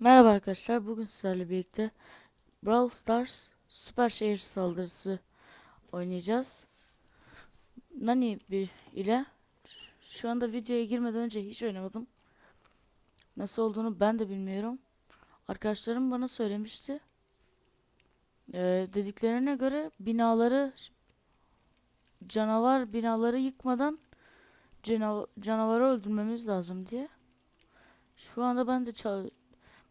Merhaba arkadaşlar. Bugün sizlerle birlikte Brawl Stars Süper Şehir Saldırısı oynayacağız. Nani bir ile şu anda videoya girmeden önce hiç oynamadım. Nasıl olduğunu ben de bilmiyorum. Arkadaşlarım bana söylemişti. Ee, dediklerine göre binaları canavar binaları yıkmadan canav canavarı öldürmemiz lazım diye. Şu anda ben de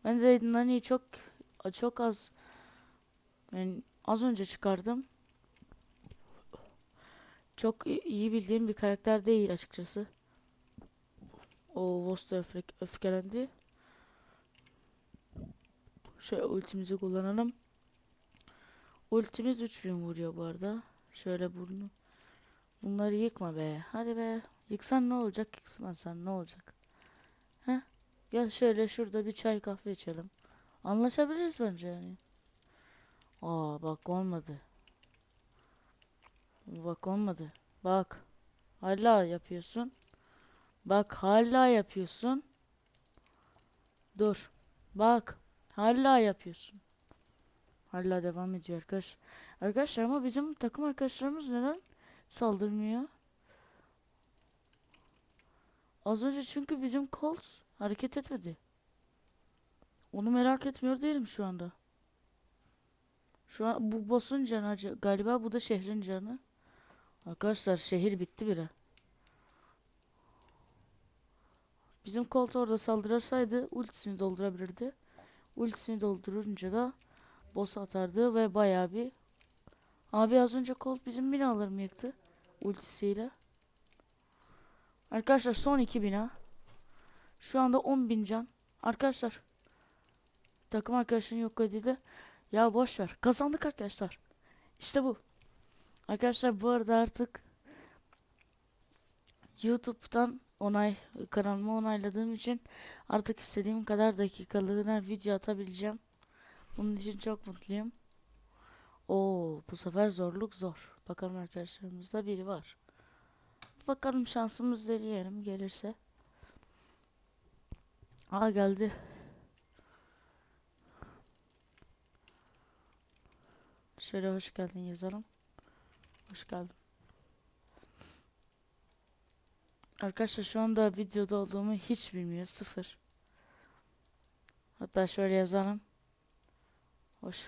ben de Nani'yi çok çok az yani az önce çıkardım. Çok iyi bildiğim bir karakter değil açıkçası. O Vosta öfke, öfkelendi. Şöyle ultimizi kullanalım. Ultimiz 3000 vuruyor bu arada. Şöyle burnu. Bunları yıkma be. Hadi be. Yıksan ne olacak? Yıkmasan ne olacak? Heh. Gel şöyle şurada bir çay kahve içelim. Anlaşabiliriz bence yani. Aa bak olmadı. Bak olmadı. Bak. Hala yapıyorsun. Bak hala yapıyorsun. Dur. Bak. Hala yapıyorsun. Hala devam ediyor arkadaş. Arkadaşlar ama bizim takım arkadaşlarımız neden saldırmıyor? Az önce çünkü bizim Colt hareket etmedi. Onu merak etmiyor değilim şu anda. Şu an bu boss'un canı galiba bu da şehrin canı. Arkadaşlar şehir bitti bile. Bizim Colt orada saldırsaydı ultisini doldurabilirdi. Ultisini doldurunca da boss atardı ve bayağı bir Abi az önce Colt bizim binalarımı yıktı ultisiyle. Arkadaşlar son iki bina. Şu anda 10.000 can. Arkadaşlar takım arkadaşın yok edildi. Ya boş ver. Kazandık arkadaşlar. İşte bu. Arkadaşlar bu arada artık YouTube'dan onay kanalımı onayladığım için artık istediğim kadar dakikalığına video atabileceğim. Bunun için çok mutluyum. Oo, bu sefer zorluk zor. Bakalım arkadaşlarımızda biri var. Bakalım şansımız deneyelim gelirse. Aa geldi. Şöyle hoş geldin yazalım. Hoş geldin. Arkadaşlar şu anda videoda olduğumu hiç bilmiyor. Sıfır. Hatta şöyle yazalım. Hoş.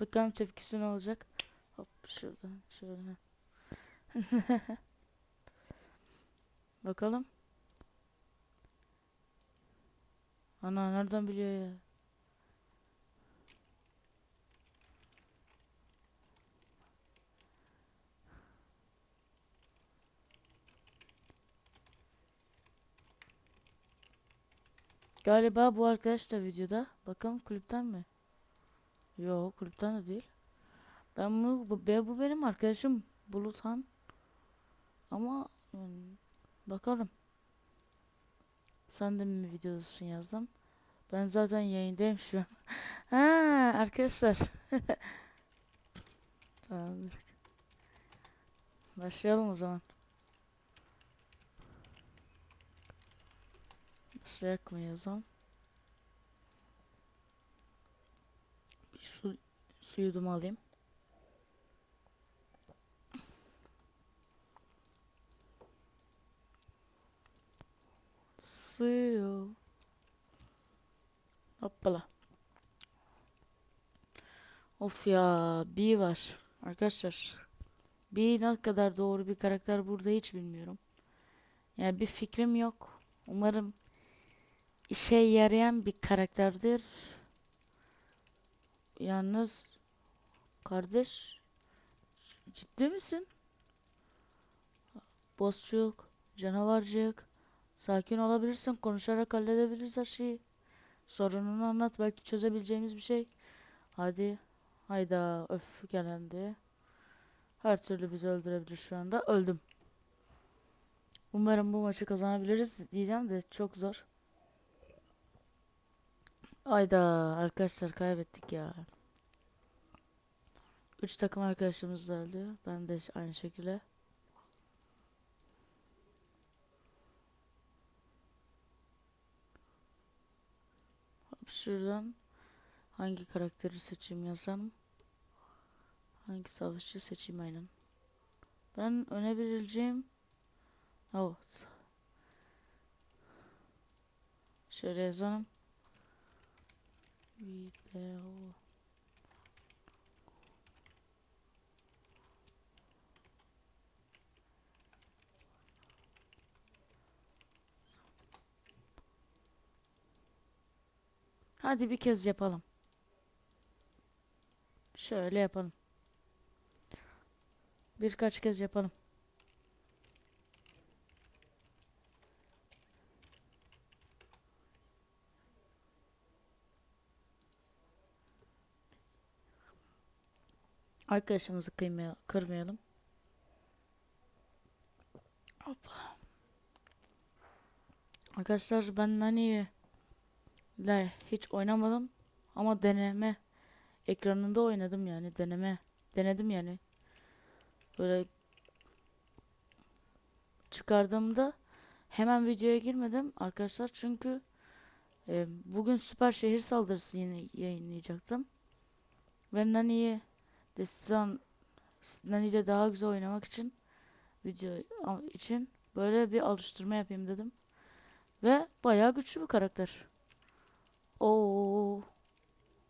Bakalım tepkisi ne olacak. Hop şuradan şöyle. Bakalım. Ana nereden biliyor ya? Galiba bu arkadaş da videoda. Bakalım kulüpten mi? Yok kulüpten de değil. Ben bu, bu, be- bu benim arkadaşım Buluthan. Ama hmm, bakalım. Sen de mi videodasın yazdım. Ben zaten yayındayım şu an. ha arkadaşlar. Tamamdır. Başlayalım o zaman. Başlayak mı yazalım? Su, su alayım. Suyu. Hoppala. Of ya, B var. Arkadaşlar. B ne kadar doğru bir karakter burada hiç bilmiyorum. Yani bir fikrim yok. Umarım işe yarayan bir karakterdir. Yalnız kardeş ciddi misin? Bossçuk, canavarcık. Sakin olabilirsin. Konuşarak halledebiliriz her şeyi. Sorununu anlat. Belki çözebileceğimiz bir şey. Hadi. Hayda. Öf gelendi. Her türlü bizi öldürebilir şu anda. Öldüm. Umarım bu maçı kazanabiliriz diyeceğim de çok zor. Ayda arkadaşlar kaybettik ya. Üç takım arkadaşımız da öldü. Ben de aynı şekilde. Hop şuradan hangi karakteri seçeyim yazsam. Hangi savaşçı seçeyim aynen. Ben önebileceğim Evet. Şöyle yazalım. Video. Hadi bir kez yapalım. Şöyle yapalım. Birkaç kez yapalım. Arkadaşımızı kıymaya, kırmayalım. Hoppa. Arkadaşlar ben Nani'yi ile hiç oynamadım ama deneme ekranında oynadım yani deneme denedim yani. Böyle çıkardığımda hemen videoya girmedim arkadaşlar çünkü e, bugün süper şehir saldırısı yine yayınlayacaktım. Ve Nani'yi Destan Nani ile daha güzel oynamak için video için böyle bir alıştırma yapayım dedim. Ve bayağı güçlü bir karakter. Oo.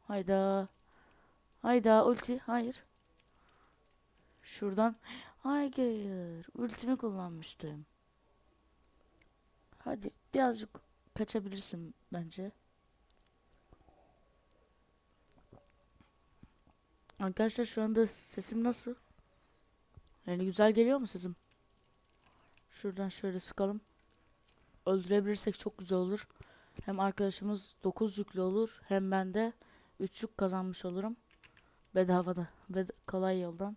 Hayda. Hayda ulti. Hayır. Şuradan. Hayır. Ultimi kullanmıştım. Hadi birazcık kaçabilirsin bence. Arkadaşlar şu anda sesim nasıl? Yani güzel geliyor mu sesim? Şuradan şöyle sıkalım. Öldürebilirsek çok güzel olur. Hem arkadaşımız 9 yüklü olur. Hem ben de 3 yük kazanmış olurum. Bedavada. Bed kolay yoldan.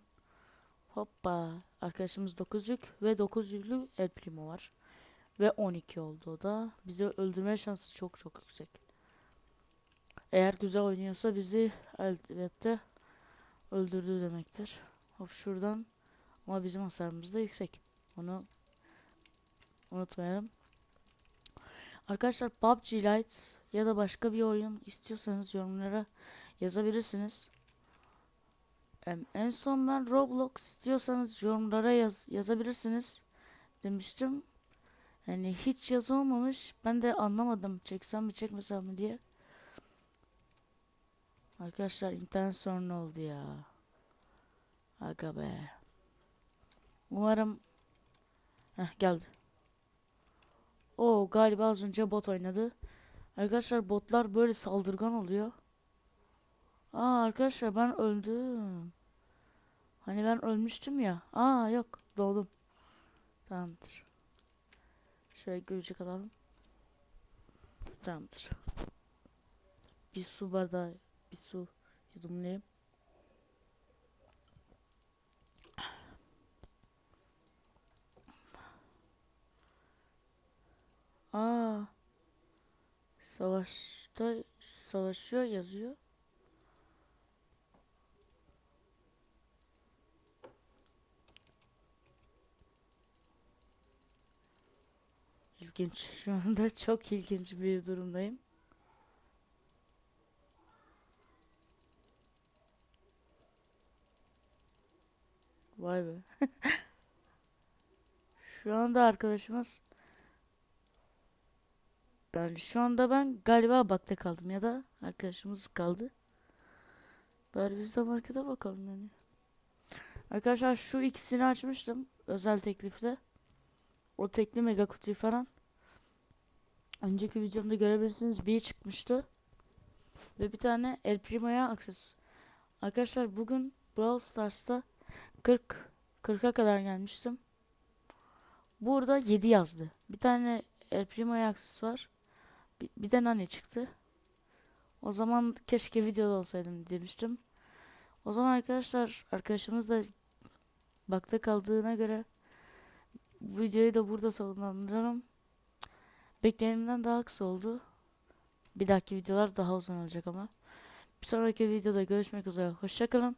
Hoppa. Arkadaşımız 9 yük ve 9 yüklü El Primo var. Ve 12 oldu o da. Bizi öldürme şansı çok çok yüksek. Eğer güzel oynuyorsa bizi elbette öldürdü demektir. Hop şuradan. Ama bizim hasarımız da yüksek. Onu unutmayalım. Arkadaşlar PUBG Lite ya da başka bir oyun istiyorsanız yorumlara yazabilirsiniz. En son ben Roblox istiyorsanız yorumlara yaz yazabilirsiniz demiştim. Yani hiç yazı olmamış. Ben de anlamadım çeksem mi çekmesem mi diye. Arkadaşlar internet sorunu oldu ya. Aga be. Umarım Heh, geldi. O galiba az önce bot oynadı. Arkadaşlar botlar böyle saldırgan oluyor. Aa arkadaşlar ben öldüm. Hani ben ölmüştüm ya. Aa yok doğdum. Tamamdır. Şöyle gülücük alalım. Tamamdır. Bir su bardağı bir su yudumlayayım. Aa. Savaşta savaşıyor yazıyor. İlginç. Şu anda çok ilginç bir durumdayım. Vay be. Şu anda arkadaşımız yani şu anda ben galiba bakta kaldım ya da arkadaşımız kaldı. Bari biz de markete bakalım yani. Arkadaşlar şu ikisini açmıştım özel teklifte. O tekli mega kutuyu falan. Önceki videomda görebilirsiniz bir çıkmıştı. Ve bir tane El Primo'ya akses. Arkadaşlar bugün Brawl Stars'ta 40 40'a kadar gelmiştim. Burada 7 yazdı. Bir tane El Primo'ya aksesuar. Bir, bir de Nani çıktı. O zaman keşke videoda olsaydım demiştim. O zaman arkadaşlar arkadaşımız da bakta kaldığına göre videoyu da burada sonlandıralım. Beklenimden daha kısa oldu. Bir dahaki videolar daha uzun olacak ama. Bir sonraki videoda görüşmek üzere. Hoşçakalın.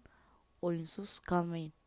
Oyunsuz kalmayın.